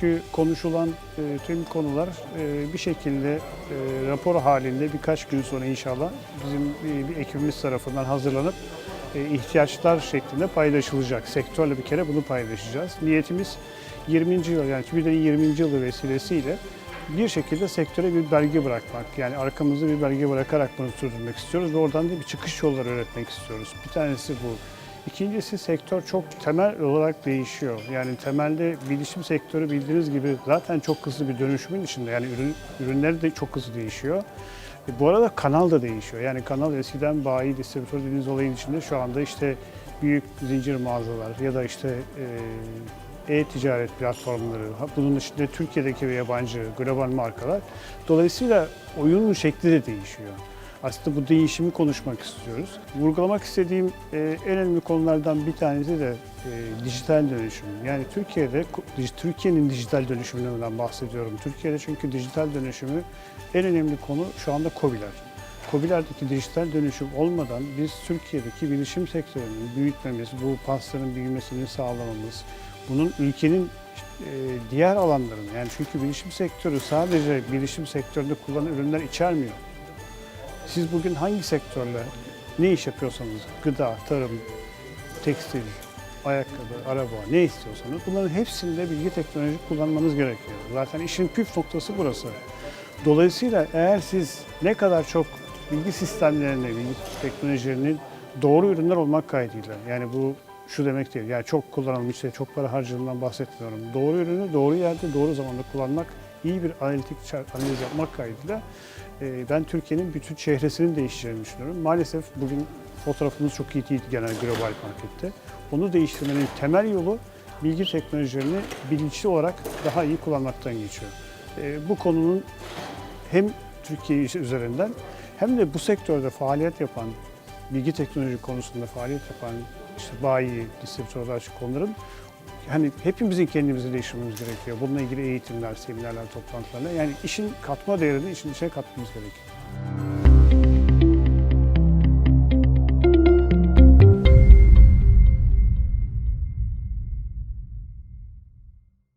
Çünkü konuşulan e, tüm konular e, bir şekilde e, rapor halinde birkaç gün sonra inşallah bizim e, bir ekibimiz tarafından hazırlanıp e, ihtiyaçlar şeklinde paylaşılacak. Sektörle bir kere bunu paylaşacağız. Niyetimiz 20. yıl yani TÜBİTAK'ın 20. yılı vesilesiyle bir şekilde sektöre bir belge bırakmak. Yani arkamızda bir belge bırakarak bunu sürdürmek istiyoruz ve oradan da bir çıkış yolları üretmek istiyoruz. Bir tanesi bu. İkincisi sektör çok temel olarak değişiyor. Yani temelde bilişim sektörü bildiğiniz gibi zaten çok hızlı bir dönüşümün içinde. Yani ürün, ürünleri de çok hızlı değişiyor. E, bu arada kanal da değişiyor. Yani kanal eskiden bayi, distribütör dediğiniz olayın içinde şu anda işte büyük zincir mağazalar ya da işte e, e-ticaret platformları, bunun dışında Türkiye'deki ve yabancı global markalar. Dolayısıyla oyunun şekli de değişiyor. Aslında bu değişimi konuşmak istiyoruz. Vurgulamak istediğim e, en önemli konulardan bir tanesi de e, dijital dönüşüm. Yani Türkiye'de Türkiye'nin dijital dönüşümünden bahsediyorum. Türkiye'de çünkü dijital dönüşümü en önemli konu şu anda COBİ'ler. COBİ'lerdeki dijital dönüşüm olmadan biz Türkiye'deki bilişim sektörünün büyütmemiz, bu pastanın büyümesini sağlamamız, bunun ülkenin e, diğer alanlarını yani çünkü bilişim sektörü sadece bilişim sektöründe kullanılan ürünler içermiyor. Siz bugün hangi sektörle ne iş yapıyorsanız, gıda, tarım, tekstil, ayakkabı, araba ne istiyorsanız bunların hepsinde bilgi teknoloji kullanmanız gerekiyor. Zaten işin püf noktası burası. Dolayısıyla eğer siz ne kadar çok bilgi sistemlerine, bilgi teknolojilerinin doğru ürünler olmak kaydıyla yani bu şu demek değil. Yani çok kullanılmış, çok para harcadığından bahsetmiyorum. Doğru ürünü doğru yerde, doğru zamanda kullanmak, iyi bir analitik analiz yapmak kaydıyla e, ben Türkiye'nin bütün çehresinin değişeceğini düşünüyorum. Maalesef bugün fotoğrafımız çok iyi değil genel global markette. Onu değiştirmenin temel yolu bilgi teknolojilerini bilinçli olarak daha iyi kullanmaktan geçiyor. E, bu konunun hem Türkiye üzerinden hem de bu sektörde faaliyet yapan, bilgi teknoloji konusunda faaliyet yapan işte bayi, distribütörler konuların hani hepimizin kendimizi değiştirmemiz gerekiyor. Bununla ilgili eğitimler, seminerler, toplantılarla yani işin katma değerini işin içine katmamız gerekiyor.